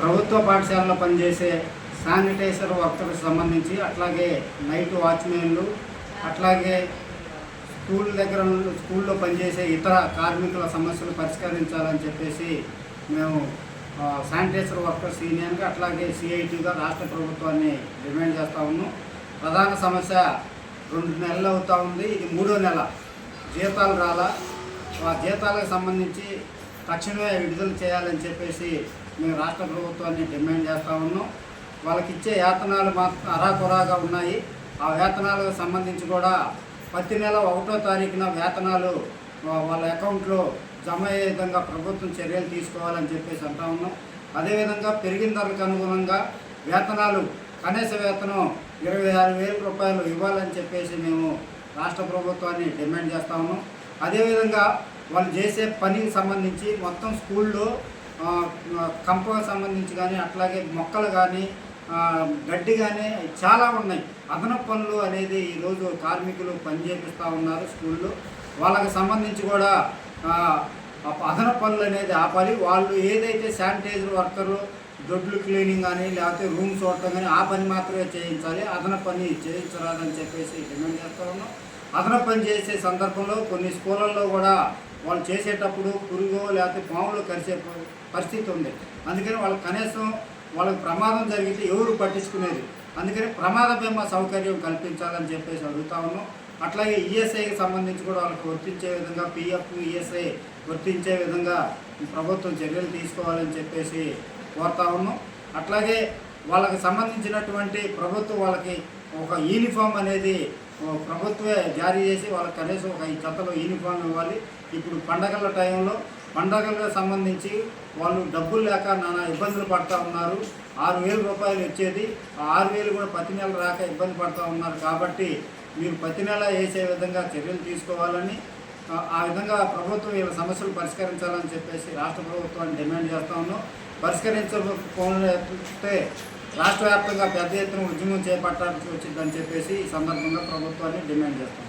ప్రభుత్వ పాఠశాలలో పనిచేసే శానిటైజర్ వర్కర్కి సంబంధించి అట్లాగే నైట్ వాచ్మెన్లు అట్లాగే స్కూల్ దగ్గర స్కూల్లో పనిచేసే ఇతర కార్మికుల సమస్యలు పరిష్కరించాలని చెప్పేసి మేము శానిటైజర్ వర్కర్స్ యూనియన్గా అట్లాగే సిఐటిగా రాష్ట్ర ప్రభుత్వాన్ని డిమాండ్ చేస్తూ ఉన్నాం. ప్రధాన సమస్య రెండు నెలలు అవుతూ ఉంది. ఇది మూడో నెల. జీతాలు రాలా. ఆ జీతాలకు సంబంధించి తక్షణమే విడుదల చేయాలని చెప్పేసి మేము రాష్ట్ర ప్రభుత్వాన్ని డిమాండ్ చేస్తూ ఉన్నాం. వాళ్ళకి ఇచ్చే వేతనాలు మాత్రం అరాకొరాగా ఉన్నాయి. ఆ వేతనాలకు సంబంధించి కూడా ప్రతి నెల ఒకటో తారీఖున వేతనాలు వాళ్ళ అకౌంట్లో జమ అయ్యే విధంగా ప్రభుత్వం చర్యలు తీసుకోవాలని చెప్పేసి అంటా ఉన్నాం. అదేవిధంగా పెరిగిన ధరలకు అనుగుణంగా వేతనాలు కనీస వేతనం ఇరవై ఆరు వేల రూపాయలు ఇవ్వాలని చెప్పేసి మేము రాష్ట్ర ప్రభుత్వాన్ని డిమాండ్ చేస్తా ఉన్నాం. అదేవిధంగా వాళ్ళు చేసే పనికి సంబంధించి మొత్తం స్కూల్లో కంపకు సంబంధించి కానీ అట్లాగే మొక్కలు కానీ గడ్డి కానీ చాలా ఉన్నాయి. అదనపు పనులు అనేది ఈరోజు కార్మికులు పని చేపిస్తూ ఉన్నారు స్కూల్లో. వాళ్ళకి సంబంధించి కూడా అదనపు పనులు అనేది ఆపాలి. వాళ్ళు ఏదైతే శానిటైజర్ వర్కర్లు దొడ్లు క్లీనింగ్ కానీ లేకపోతే రూమ్ చూడటం కానీ ఆ పని మాత్రమే చేయించాలి. అదన పని చేయించరాదని చెప్పేసి డిమాండ్ చేస్తూ ఉన్నాం. అదనపు పని చేసే సందర్భంలో కొన్ని స్కూళ్ళల్లో కూడా వాళ్ళు చేసేటప్పుడు పురుగు లేకపోతే పాములు కరిసే ప- పరిస్థితి ఉంది. అందుకని వాళ్ళకి కనీసం వాళ్ళకి ప్రమాదం జరిగితే ఎవరు పట్టించుకునేది? అందుకని ప్రమాద బీమా సౌకర్యం కల్పించాలని చెప్పేసి అడుగుతా ఉన్నాం. అట్లాగే ఈఎస్ఐకి సంబంధించి కూడా వాళ్ళకి వర్తించే విధంగా పిఎఫ్ ఈఎస్ఐ వర్తించే విధంగా ప్రభుత్వం చర్యలు తీసుకోవాలని చెప్పేసి కోరుతా ఉన్నాం. అట్లాగే వాళ్ళకి సంబంధించినటువంటి ప్రభుత్వం వాళ్ళకి ఒక యూనిఫామ్ అనేది ప్రభుత్వే జారీ చేసి వాళ్ళకి కనీసం ఒక ఈ జతలో యూనిఫామ్ ఇవ్వాలి. ఇప్పుడు పండగల టైంలో పండగలకు సంబంధించి వాళ్ళు డబ్బులు లేక నానా ఇబ్బందులు పడతా ఉన్నారు. ఆరు వేల రూపాయలు వచ్చేది. ఆ ఆరు వేలు కూడా ప్రతి నెల రాక ఇబ్బంది పడుతూ ఉన్నారు. కాబట్టి మీరు ప్రతి నెల వేసే విధంగా చర్యలు తీసుకోవాలని ఆ- ఆ విధంగా ప్రభుత్వం వీళ్ళ సమస్యలు పరిష్కరించాలని చెప్పేసి రాష్ట్ర ప్రభుత్వాన్ని డిమాండ్ చేస్తా ఉన్నాం. పరిష్కరించకపోతే రాష్ట్ర వ్యాప్తంగా పెద్ద ఎత్తున ఉద్యమం చేపట్టాల్సి వచ్చిందని చెప్పేసి ఈ సందర్భంగా ప్రభుత్వాన్ని డిమాండ్ చేస్తాం